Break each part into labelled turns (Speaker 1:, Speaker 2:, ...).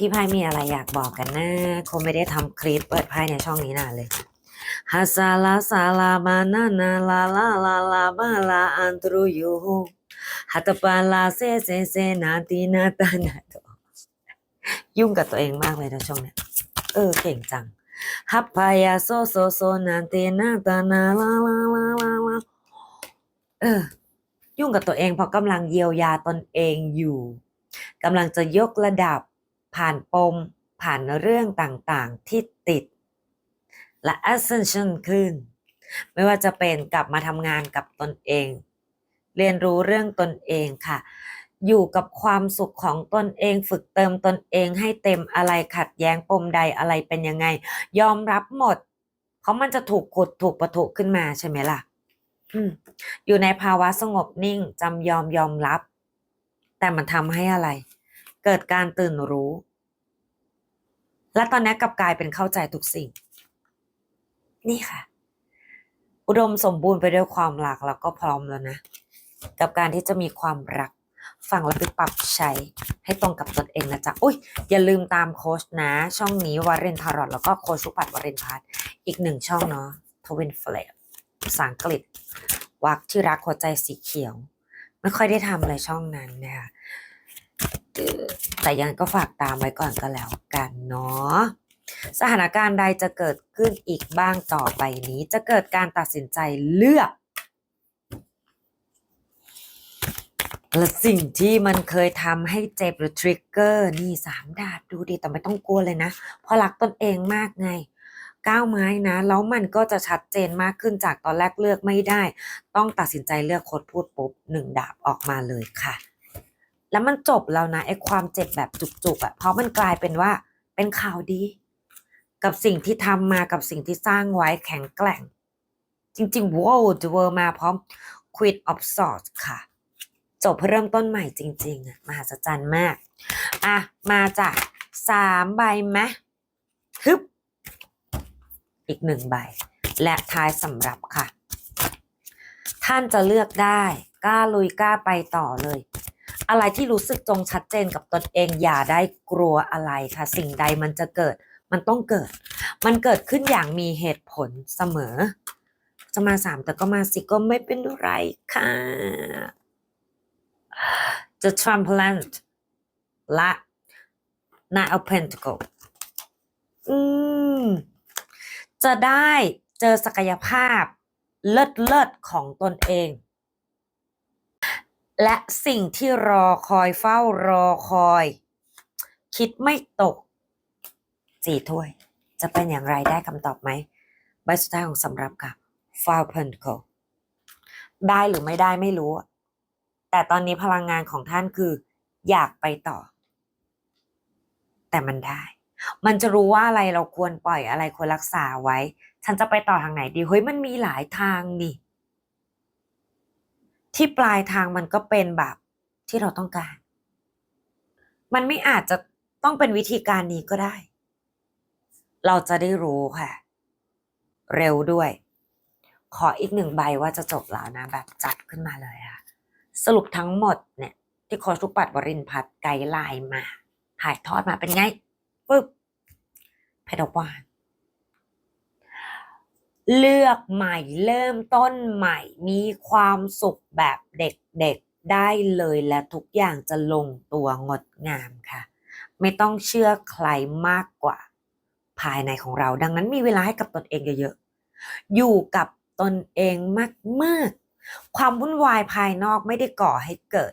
Speaker 1: พี่ไพ่มีอะไรอยากบอกกันนะคงไม่ได้ทำคลิปเปิดไพ่ในช่องนี้นานเลยฮาซาลาซาลาบานานาลาลาลาลาบาลาอันตรุยูฮัตปาลาเซเซเซนาตีนาตานาโตยุ่งกับตัวเองมากเลยนะช่วงเนี้ยเออเก่งจังฮับพายาโซโซโซนาเตนาตานาลาลาลาลาลาเออ ยุ่งกับตัวเองเพราะกำลังเยียวยาตนเองอยู่กำลังจะยกระดับ ผ่านปม ผ่านเรื่องต่างๆที่ติด และ ascension ขึ้น ไม่ว่าจะเป็นกลับมาทำงานกับตนเอง เรียนรู้เรื่องตนเองค่ะ อยู่กับความสุขของตนเอง ฝึกเติมตนเองให้เต็มอะไรขัดแย้งปมใดอะไรเป็นยังไง ยอมรับหมด เพราะมันจะถูกขุดถูกประทุขึ้นมาใช่ไหมล่ะอืมอยู่ในภาวะสงบนิ่งจำยอมยอมรับ แต่มันทำให้อะไร เกิดการตื่นรู้ และตอนนี้กลับกลายเป็นเข้าใจทุกสิ่ง นี่ค่ะ อุดมสมบูรณ์ไปด้วยความรักแล้วก็พร้อมแล้วนะ กับการที่จะมีความรักฟังแล้วไปปรับใช้ให้ตรงกับตนเองนะจ๊ะอุ้ยอย่าลืมตามโค้ชนะ ช่องนี้วาเรนทารอตแล้วก็โค้ชุปัดวาเรนพัทอีกหนึ่งช่องเนาะทวินเฟลภาษาอังกฤษ วักที่รักหัวใจสีเขียว ไม่ค่อยได้ทำเลยช่องนั้นนะคะ เออแต่ยังก็ฝากตามไว้ก่อนก็แล้วกันเนาะสถานการณ์ใดจะเกิดขึ้นอีกบ้างต่อไปนี้ จะเกิดการตัดสินใจเลือกและสิ่งที่มันเคยทำให้เจ็บหรือทริกเกอร์นี่สามดาบดูดีแต่ไม่ต้องกลัวเลยนะ เพราะรักตนเองมากไงก้าวไม้นะ แล้วมันก็จะชัดเจนมากขึ้นจากตอนแรกเลือกไม่ได้ ต้องตัดสินใจเลือกคดพูดปุ๊บหนึ่งดาบออกมาเลยค่ะ แล้วมันจบแล้วนะไอ้ความเจ็บแบบจุกๆอะ่ะเพราะมันกลายเป็นว่าเป็นข่าวดี กับสิ่งที่ทำมากับสิ่งที่สร้างไว้แข็งแกร่ง จริงๆ wow the world มาพร้อม Queen of Swords ค่ะ จบเพื่อเริ่มต้นใหม่จริงๆอะมหัศจรรย์มาก อะ มาจากสามใบไหมฮึบ อีกหนึ่งใบ และท้ายสำรับค่ะ ท่านจะเลือกได้ กล้าลุยกล้าไปต่อเลย อะไรที่รู้สึกจงชัดเจนกับตนเอง อย่าได้กลัวอะไรค่ะ สิ่งใดมันจะเกิด มันต้องเกิด มันเกิดขึ้นอย่างมีเหตุผลเสมอ จะมาสามแต่ก็มาสิก็ไม่เป็นไรค่ะ The Trumplant และ Nine of Pentacles อืม จะได้เจอศักยภาพเลิศเลิศของตนเอง และสิ่งที่รอคอยเฝ้ารอคอย คิดไม่ตกสี่ถ้วย จะเป็นอย่างไรได้คำตอบไหมใบสุดท้ายของสำรับค่ะ f i l e Pentacle ได้หรือไม่ได้ไม่รู้ แต่ตอนนี้พลังงานของท่านคือ อยากไปต่อ แต่มันได้ มันจะรู้ว่าอะไรเราควรปล่อยอะไรควรรักษาไว้ ฉันจะไปต่อทางไหนดี เฮ้ยมันมีหลายทางนี่ ที่ปลายทางมันก็เป็นแบบที่เราต้องการ มันไม่อาจจะต้องเป็นวิธีการนี้ก็ได้ เราจะได้รู้ค่ะ เร็วด้วย ขออีกหนึ่งใบว่าจะจบแล้วนะ แบบจัดขึ้นมาเลยค่ะ สรุปทั้งหมดเนี่ย ที่โคชทุกปัดบรินพัฒน์ไกด์ไลน์มา ถ่ายทอดมาเป็นไงปึ๊บเพดวาน เลือกใหม่เริ่มต้นใหม่มีความสุขแบบเด็กๆได้เลยและทุกอย่างจะลงตัวงดงามค่ะ ไม่ต้องเชื่อใครมากกว่า ภายในของเราดังนั้นมีเวลาให้กับตนเองเยอะๆอยู่กับตนเองมากๆ ความวุ่นวายภายนอกไม่ได้ก่อให้เกิด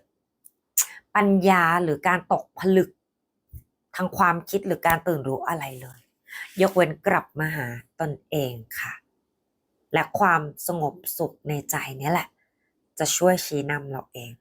Speaker 1: ปัญญาหรือการตกผลึก ทางความคิดหรือการตื่นรู้อะไรเลย ยกเว้นกลับมาหาตนเองค่ะ และความสงบสุขในใจนี่แหละ จะช่วยชี้นำเราเอง